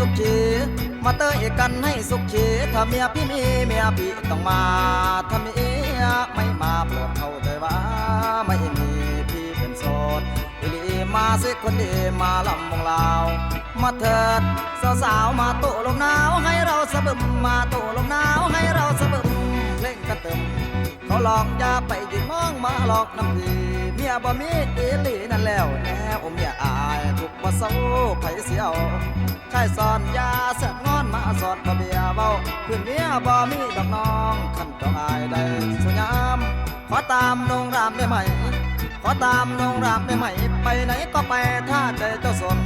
สุขีมาเตยกันให้สุขีถ้าเมียพี่มีเมียพี่ต้องมาถ้าเมียไม่มาปรดเข้าใจว่าไม่มีพี่เป็นโสดอีลีมาสิคนดีมาลำวงลาวมาเถิดสาวๆมาโตลมหนาวให้เราสะบึมมาโตลมหนาวให้เราสะบึมเพลงกระตึมเขาลองยาไปยืนมองมาหลอกน้ำพีเมียบ่มีอีลีนั่นแล้วแน่อเมียอา เศร้าไผเสียวชายสอนยาเสงอนมาสอนบ่เบียเบาพื่อนเมียบ่มีดอกน้องขันเจ้าอายได้สวยงามขอตามนงรามได้ไหม ขอตามนงรามได้ไหม ไปไหนก็ไปถ้าใจเจ้าสน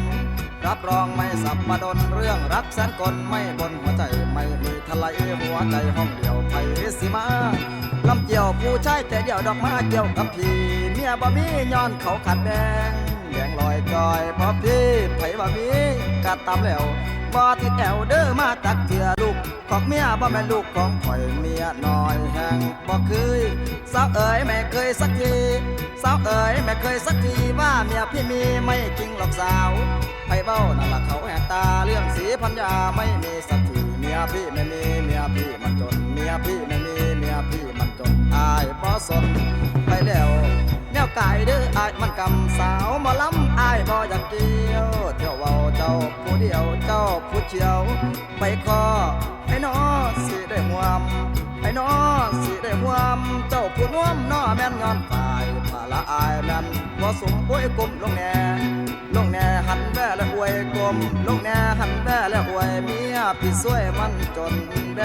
รับรองไม่สับประดนเรื่องรักแสนกลไม่บนหัวใจไม่มีทลายหัวใจห้องเดียวไทยสิมาลำเกี่ยวผู้ชายแต่เดียวดอกไม้เกี่ยวกับพี่เมียบ่มีย้อนเขาขัดแดง แดงลอยจอยพอพี่ไผบ่มีกัดตามแล้วบ่ติดแอวเด้อมาตักเถื่อลูกของเมียบ่แม่นลูกของข่อยเมียน้อยแห่งบ่เคยสาวเอ๋ยไม่เคยสักทีสาวเอ๋ยไม่เคยสักทีว่าเมียพี่มีไม่จริงหรอกสาวไผเบ้านั่นละเขาแหกตาเรื่องสีพัญญาไม่มีสักทีเมียพี่ไม่มี กายเด้ออายมันกำสาวมาล้ำอายบ่อยากเกี่ยวเที่ยวเว้าเจ้าผู้เดียวเจ้าผู้เชียว ไปคอให้น้อสิได้หวมให้น้อสิได้หวมเจ้าผู้น่วมน้อแม่นงอนฝ่ายภาละอายแม่นบ่สมป่วยกลมลงแน่ลงแน่หันแว่และอวยกลมลงแน่หันแว่และอวยเมียพี่สวยมันจนแด